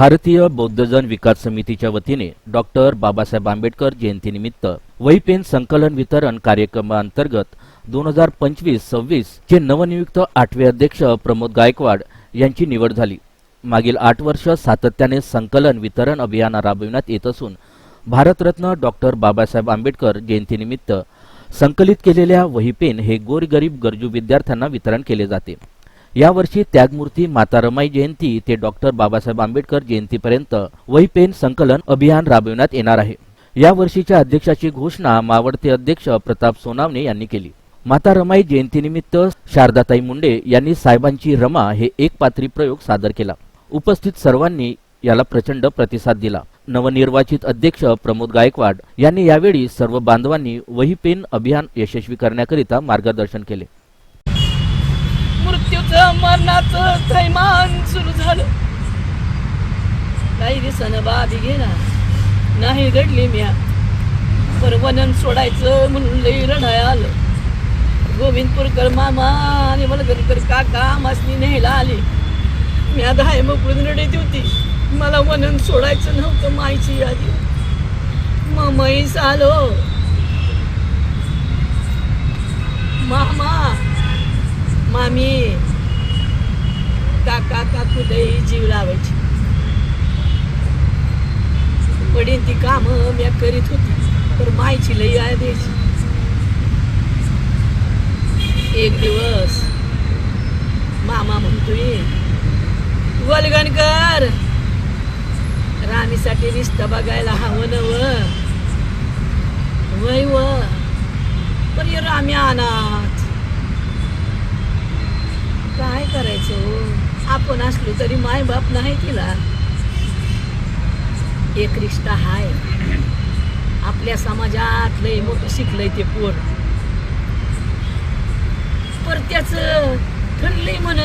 भारतीय बौद्धजन विकास समितीच्या वतीने डॉक्टर बाबासाहेब आंबेडकर जयंतीनिमित्त वही पेन संकलन वितरण कार्यक्रमांतर्गत दोन हजार पंचवीस सव्वीस चे नवनियुक्त आठवे अध्यक्ष प्रमोद गायकवाड यांची निवड झाली. मागील आठ वर्ष सातत्याने संकलन वितरण अभियान राबविण्यात येत असून भारतरत्न डॉक्टर बाबासाहेब आंबेडकर जयंतीनिमित्त संकलित केलेल्या वही पेन हे गोरगरीब गरजू विद्यार्थ्यांना वितरण केले जाते. यावर्षी त्यागमूर्ती माता रमाई जयंती ते डॉक्टर बाबासाहेब आंबेडकर जयंतीपर्यंत वही पेन संकलन अभियान राबविण्यात येणार आहे. या वर्षीच्या अध्यक्षाची घोषणा मावळते अध्यक्ष प्रताप सोनावणे यांनी केली. माता रमाई जयंतीनिमित्त शारदाताई मुंडे यांनी साहेबांची रमा हे एक पात्री प्रयोग सादर केला. उपस्थित सर्वांनी याला प्रचंड प्रतिसाद दिला. नवनिर्वाचित अध्यक्ष प्रमोद गायकवाड यांनी यावेळी सर्व बांधवांनी वही पेन अभियान यशस्वी करण्याकरिता मार्गदर्शन केले. मृत्यूचं मरणाचं थैमान सुरू झालं. काही दिसन बाबी घेणार नाही घडली म्या परवनन सोडायचं म्हणून लई रडाय आलं. गोविंदपूरकर मामा आणि वलगरकर काका मासनी न्यायला आली. म्या हाय मोकळून रडत होती. मला वनन सोडायचं नव्हतं मायची यादी. ममईस आलो मामा मामी काका काकू लई जीव लावायची पडीन ती काम मी करीत होती तर मायची लई आहे द्यायची एक दिवस मामा म्हणतोय वलगणकर राणीसाठी रिश्ता बघायला हवं नव वय व पण हे रामी अनाथ. काय करायचं हो? आपण असलो तरी माय बाप नाही तिला. एक रिश्ता हाय. आपल्या समाजात लय मोठं शिकलंय ते पोर. पर त्याच ठरलंय म्हण.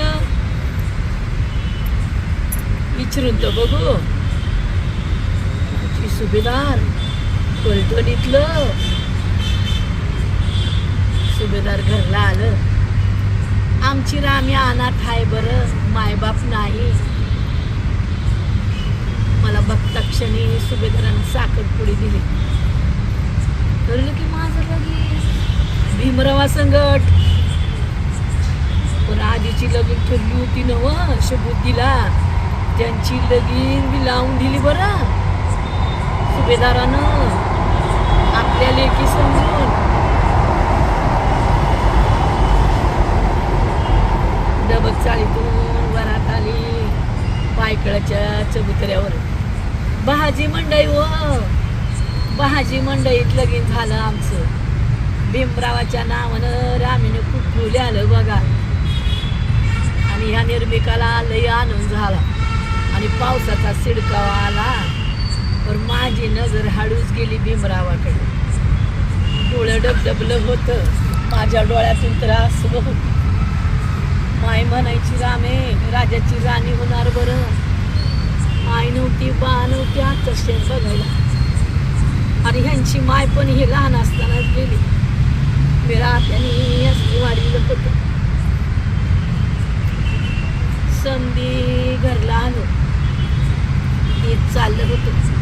विचारून तर बघू. सुभेदार पलटणीतलं सुभेदार घरला आलं. आमची रामी अनाथ आहे बरं मायबाप नाही. मला बघता क्षणी सुभेदारानं साखरपुडी दिली. ठरलं की माझं लगीन? भीमरावा संगट. पण आधीची लगीन ठरली होती नव शबुद्धीला. त्यांची लगीन मी लावून दिली बरं. सुभेदारानं. भाजी मंडई व भाजी मंडईत लगीन झालं आमचं. भीमरावाच्या नावानं रामीने कुठूले आलं बघा. आणि ह्या निर्मिकाला लय आनंद झाला. आणि पावसाचा सिडकावा आला. पण माझी नजर हाडूच गेली भीमरावाकडे. डोळं डबडबलं होतं. माझ्या डोळ्यातून त्रास होत. माय म्हणायची रामे राजाची राणी होणार बरं. आई नव्हती बा नव्हती आत्ताच बघायला आणि ह्यांची माय पण ही लहान असतानाच गेली. मी राहत्याने असली वाढविलं होतं. संधी घरला आलो ते चाललं होतं.